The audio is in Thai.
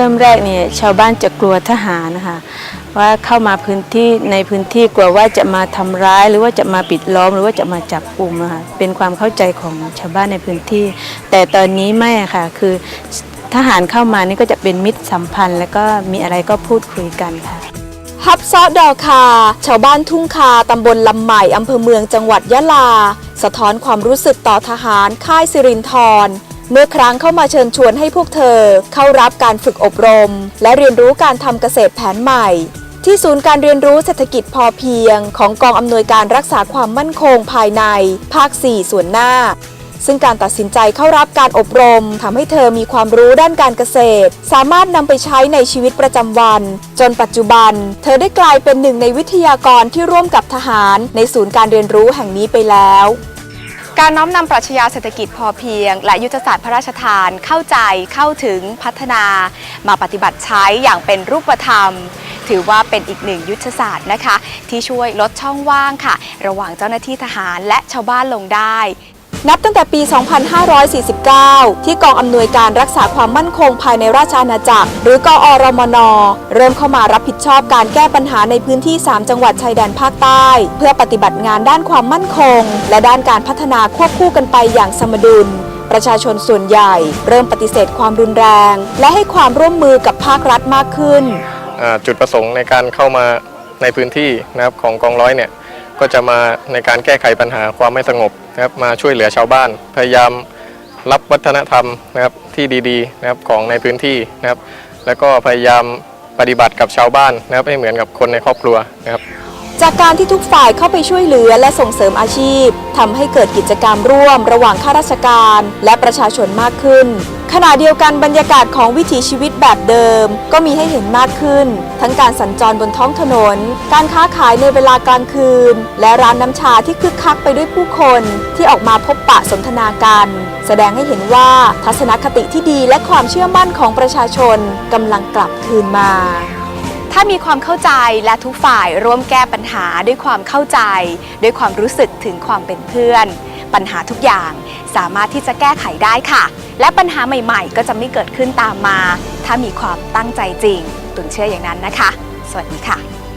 ริ่มแรกเนี่ยชาวบ้านจะกลัวทหารนะคะว่าเข้ามาพื้นที่ในพื้นที่กลัวว่าจะมาทำร้ายหรือว่าจะมาปิดล้อมหรือว่าจะมาจับกลุ่มอะค่ะเป็นความเข้าใจของชาวบ้านในพื้นที่ แต่ตอนนี้ไม่ค่ะคือทหารเข้ามานี่ก็จะเป็นมิตรสัมพันธ์ แล้วก็มีอะไรก็พูดคุยกันค่ะฮับซอดอคา ชาวบ้านทุ่งคา ตำบลลำใหม่ อำเภอเมืองจังหวัดยะลา สะท้อนความรู้สึกต่อทหารค่ายสิรินทร เมื่อครั้งเข้ามาเชิญชวนให้พวกเธอเข้ารับการฝึกอบรม และเรียนรู้การทำเกษตรแผนใหม่ ที่ศูนย์การเรียนรู้เศรษฐกิจพอเพียง ของกองอำนวยการรักษาความมั่นคงภายใน ภาค 4 ส่วนหน้า ซึ่งการตัดสินใจเข้ารับการอบรมทำให้เธอมีความรู้ด้านการเกษตร สามารถนำไปใช้ในชีวิตประจำวัน จนปัจจุบัน เธอได้กลายเป็นหนึ่งในวิทยากรที่ร่วมกับทหาร ในศูนย์การเรียนรู้แห่งนี้ไปแล้ว การน้อมนำปรัชญาเศรษฐกิจพอเพียง และยุทธศาสตร์พระราชทานเข้าใจเข้าถึงพัฒนา มาปฏิบัติใช้อย่างเป็นรูปธรรม ถือว่าเป็นอีกหนึ่งยุทธศาสตร์นะคะ ที่ช่วยลดช่องว่างค่ะ ระหว่างเจ้าหน้าที่ทหารและชาวบ้านลงได้ นับตั้งแต่ปี 2549 ที่กองอำนวยการรักษาความมั่นคงภายในราชอาณาจักร หรือกอรมน เริ่มเข้ามารับผิดชอบการแก้ปัญหาในพื้นที่ 3 จังหวัดชายแดนภาคใต้ เพื่อปฏิบัติงานด้านความมั่นคง และด้านการพัฒนาควบคู่กันไปอย่างสมดุลประชาชนส่วนใหญ่ เริ่มปฏิเสธความรุนแรง และให้ความร่วมมือกับภาครัฐมากขึ้น จุดประสงค์ในการเข้ามาในพื้นที่นะครับของกองร้อยเนี่ย ก็จะมาในการแก้ไขปัญหาความไม่สงบนะครับมาช่วยเหลือชาวบ้าน พยายามรับวัฒนธรรมนะครับที่ดีๆนะครับของในพื้นที่นะครับ แล้วก็พยายามปฏิบัติกับชาวบ้านนะครับให้เหมือนกับคนในครอบครัวนะครับ จากการที่ทุกฝ่ายเข้าไปช่วยเหลือและส่งเสริมอาชีพทำให้เกิดกิจกรรมร่วม ระหว่างข้าราชการและประชาชนมากขึ้น ขณะเดียวกันบรรยากาศของวิถีชีวิตแบบเดิม ก็มีให้เห็นมากขึ้น ทั้งการสัญจรบนท้องถนน การค้าขายในเวลากลางคืน และร้านน้ำชาที่คึกคักไปด้วยผู้คนที่ออกมาพบปะสนทนากัน แสดงให้เห็นว่าทัศนคติที่ดีและความเชื่อมั่นของประชาชนกำลังกลับคืนมา ถ้ามีความเข้าใจและทุกฝ่ายร่วมแก้ปัญหาด้วยความเข้าใจ ด้วยความรู้สึกถึงความเป็นเพื่อน ปัญหาทุกอย่างสามารถที่จะแก้ไขได้ค่ะ และปัญหาใหม่ๆ ก็จะไม่เกิดขึ้นตามมา ถ้ามีความตั้งใจจริง ตุนเชื่ออย่างนั้นนะคะ สวัสดีค่ะ